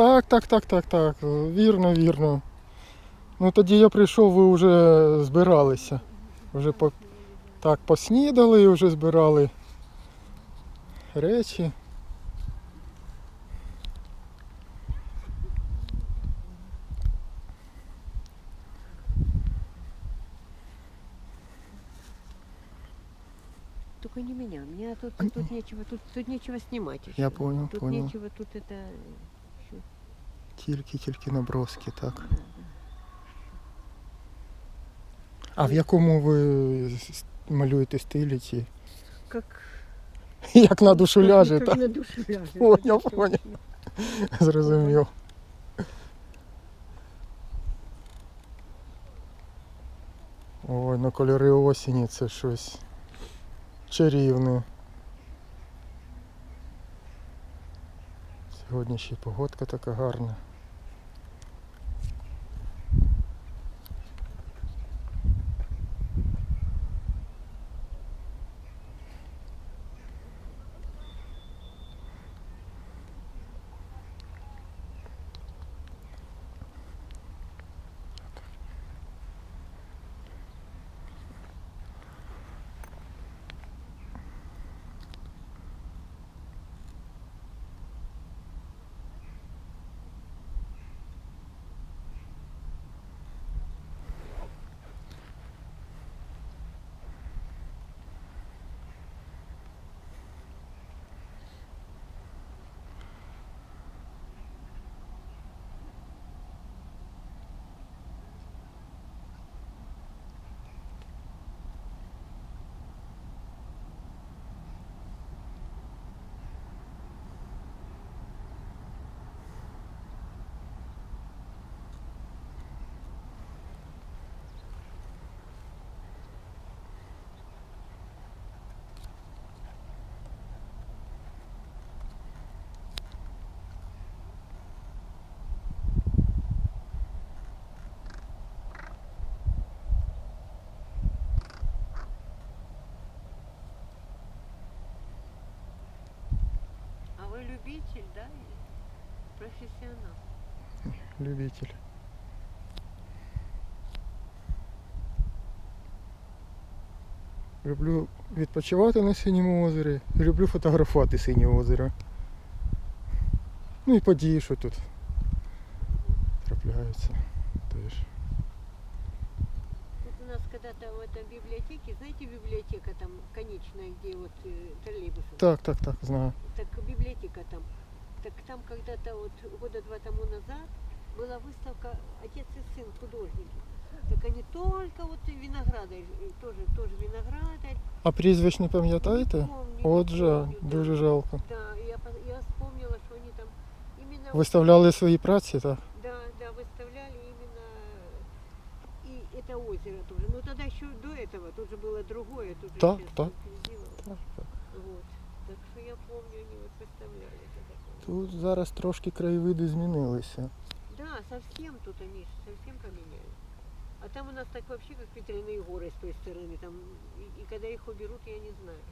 Так, так, так, так, так. Вірно, вірно. Ну тоді я прийшов, ви вже збиралися. Вже по... так поснідали і вже збирали речі. Только не меня. Меня тут, тут нечего, тут, тут нечего снимать еще. Я понял, Тут понял. нечего, тут это... ещё. Тільки, тільки наброски, так. А в якому ви малюєте стилі ці? Как... Як на душу ляже, так? на душу это понял. точно. Зрозумів. Ой, ну кольори осені це щось чарівне. Сьогодні ще й погодка така гарна. любитель, да? или Профессионал. Любитель. Люблю відпочивати на синьому озері. і Люблю фотографувати синє озеро. Ну і події, що тут трапляються. Теж. Тут у нас когда-то в этом библиотеке, знаете, библиотека там конечная, где вот э, троллейбусы? Так, так, так, знаю. когда-то вот года два тому назад была выставка отец и сын художники. Так они только вот и виноградарь, и тоже, тоже виноградарь. А прізвищ не пам'ятаєте? помню, От не же, помню, да. дуже жалко. Да, я, по- я вспомнила, что они там именно... Виставляли свої праці, так? Да, да, выставляли именно и это озеро тоже. Но тогда еще до этого, тут же было другое, тут же Так, щас так. ликвидировали. Так, так. Вот. Так что я помню, они вот выставляли это такое. Тут зараз трошки краєвиди змінилися. Да, совсем тут они ж совсем поменяли. А там у нас так вообще как ветряные горы с той стороны. Там, и, и когда их уберут, я не знаю.